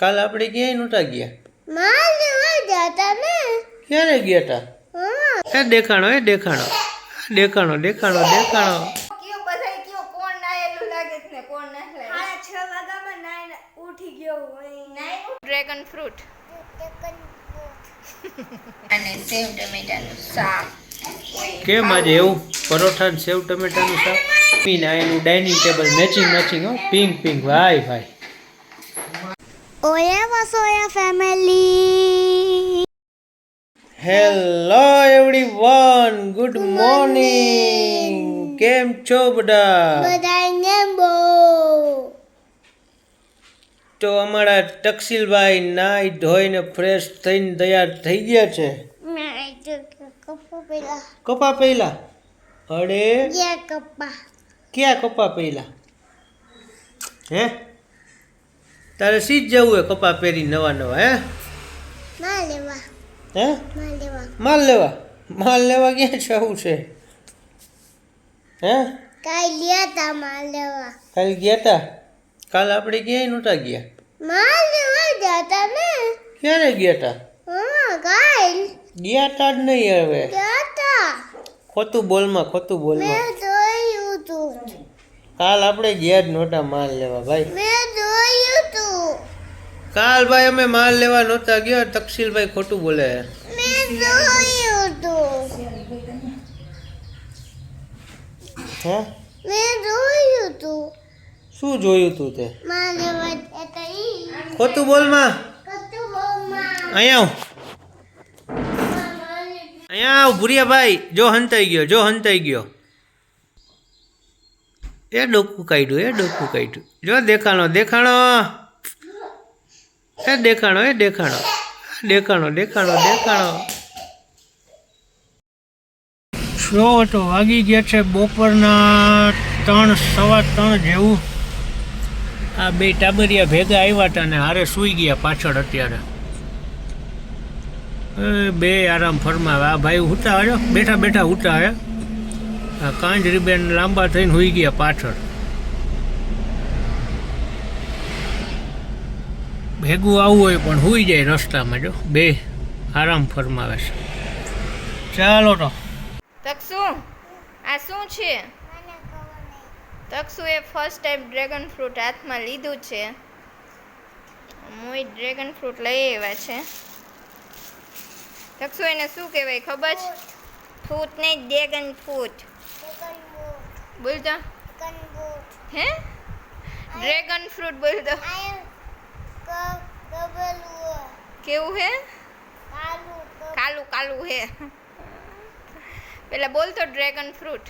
કાલ આપણે ક્યાંય નહોતા ગયા? માલ લેવા જતા ને. ક્યારે ગયા તા? હા. એ દેખાણો એ દેખાણો. દેખાણો દેખાણો દેખાણો. કયો બધાય કયો કોણ નાયેલું લાગે છે ને કોણ ના લાગે? સાડા છ વાગ્યામાં નાઈને ઉઠી ગયો હોય. Dragon fruit. અને સેવ ટમેટાનું શાક. કેમ આજે એવું? પરોઠા સેવ ટમેટાનું શાક? પીને એનું ડાઇનિંગ ટેબલ મેચિંગ મેચિંગ હો. પિંક પિંક ભાઈ ભાઈ ઓયા Vasoya family hello everyone good morning કેમ છો બધા બધાને બો તો અમારા તકસીલભાઈ નાઈ ધોઈને ફ્રેશ થઈને તૈયાર થઈ ગયા છે. કપા પહેલા. અડે? ક્યાં કપા. ક્યાં કપા પહેલા? હે? તારે સીજ જવું હે કપા પહેરી નવા નવા હે? માલ લેવા. હે? માલ લેવા. માલ લેવા? માલ લેવા ક્યાં જવું છે? હે? કાઈ લ્યા તા માલ લેવા. કાલ ગયા તા? કાલ આપણે ક્યાંય નહોતા ગયા? માલ લેવા જતા ને. ક્યારે ગયા તા? હા કાઈ ગયા તા જ નહીં હવે. જતા ખોટું બોલમાં ખોટું બોલમાં. મેં જોયું તું. કાલ આપણે ગયા જ નહોતા માલ લેવા ભાઈ. મેં તું કાલ ભાઈ અમે માલ લેવા નહોતા ગયા. તકસીલભાઈ ખોટું બોલે. મેં જોયું તું. હે? મેં જોયું તું. શું જોયું તું તે? ખોટું બોલમાં માં. અહીંયા આવ. અહીંયા આવ ભૂરિયાભાઈ. જો હંતાઈ ગયો જો હંતાઈ ગયો. એ ડોકું કાઢ્યું એ ડોકું કાઢ્યું. જો દેખાણો દેખાણો. એ દેખાણો એ દેખાણો. દેખાણો દેખાણો દેખાણો. શો તો વાગી ગયા છે બપોરના ત્રણ, સવા ત્રણ જેવું. આ બે ટાબરિયા ભેગા આવ્યા હતા ને હારે સૂઈ ગયા પાછળ અત્યારે. બે આરામ ફરમાવે. આ ભાઈ હુતા આવ્યો, બેઠા બેઠા હુતા હે આ કાંજરીબેન લાંબા થઈને સુઈ ગયા પાછળ. ભેગું આવવું હોય પણ હોઈ જાય રસ્તામાં જો. બે આરામ ફરમાવે છે. ચાલો તો. તક્ષુ આ શું છે? તક્ષુ એ ફર્સ્ટ ટાઈમ ડ્રેગન ફ્રૂટ હાથમાં લીધું છે. મોય ડ્રેગન ફ્રૂટ લઈ આવ્યા છે. તક્ષુ એને શું કહેવાય ખબર છે? ફ્રૂટ નહીં ડ્રેગન ફ્રૂટ બોલતા? હે? ડ્રેગન ફ્રૂટ બોલતો. કેવું હે કાલું કાલું હે પેલા બોલતો ડ્રેગન ફ્રૂટ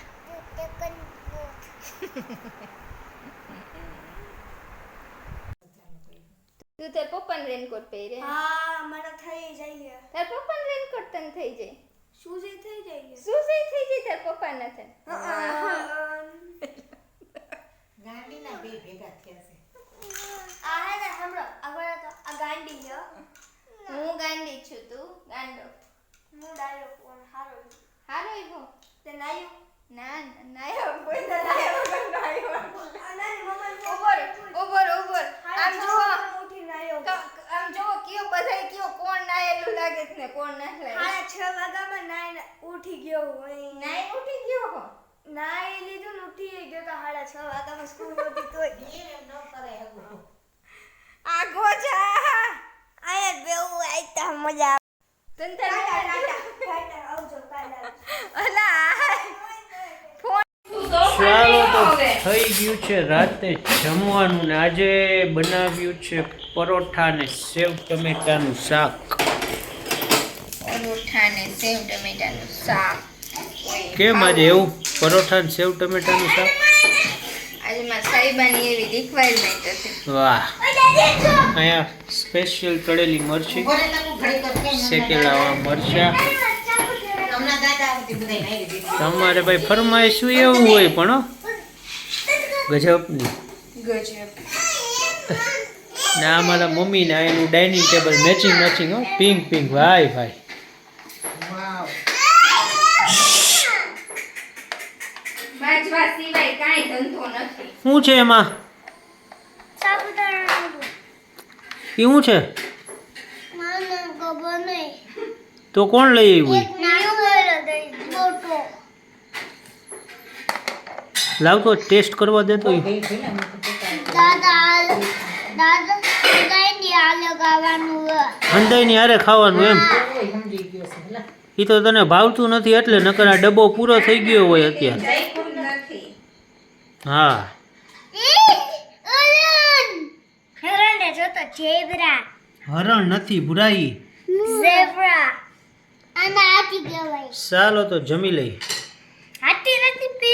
તું તાર પપ્પાને રેનકોટ પહેરે હા મને થઈ જાય તાર પપ્પાને રેનકોટ તને થઈ જાય શું જે થઈ જાય શું સહી થઈ જાય તાર પપ્પા ને તને આ હે ને હમણો આગળ તો આ ગાંડી છે હું ગાંડી છું તું હું ડાયો ફોન હારો હારો આવ્યો તે નાયું. ના ના નાયો કોઈ ના નાયો. નાયો મમ્મા આમ જો ઉઠી નાયો. આમ જો કયો બધાય કયો કોણ નાયેલું લાગે છે ને કોણ ના લાગે. સાડા છ વાગ્યામાં નાઈને ઉઠી ગયો હોય. નાઈ ઉઠી ગયો હો? નાઈ લીધું ને ઉઠી ગયો તો સાડા છ વાગ્યામાં સ્કૂલ હતી તોય. આગો જા આયા બેવું આઈતા મજા ચાલો તો થઈ ગયું છે રાતે જમવાનું ને આજે બનાવ્યું છે પરોઠા ને સેવ ટમેટાનું શાક. પરોઠા ને સેવ ટમેટાનું શાક. કેમ આજે એવું? પરોઠા ને સેવ ટમેટાનું શાક? મારા એવી રિક્વાયરમેન્ટ હતી. વાહ. અહીંયા સ્પેશિયલ તળેલી મરચી. શેકેલા મરચા. તમારે ભાઈ ફરમાઈશું એવું હોય પણ હો. ગજબની ના. ને મારા મમ્મી ને એનું ડાઇનિંગ ટેબલ મેચિંગ મેચિંગ હો. પિંક પિંક ભાઈ ભાઈ બાજવા સિવાય કાંઈ ધંધો નથી શું છે એમાં? એ શું છે? તો કોણ લઈ આવ્યું લાવ તો લાવતો ટેસ્ટ કરવા દે તો હંદાઈ ની હારે ખાવાનું એમ? એ તો તને ભાવતું નથી એટલે નકર આ ડબ્બો પૂરો થઈ ગયો હોય અત્યારે. હા હરણને જોતો ઝેબ્રા હરણ નથી બુરાઈ ઝેબ્રા અને હાથી કહેવાય. ચાલો તો જમી લઈ હાથી નથી પે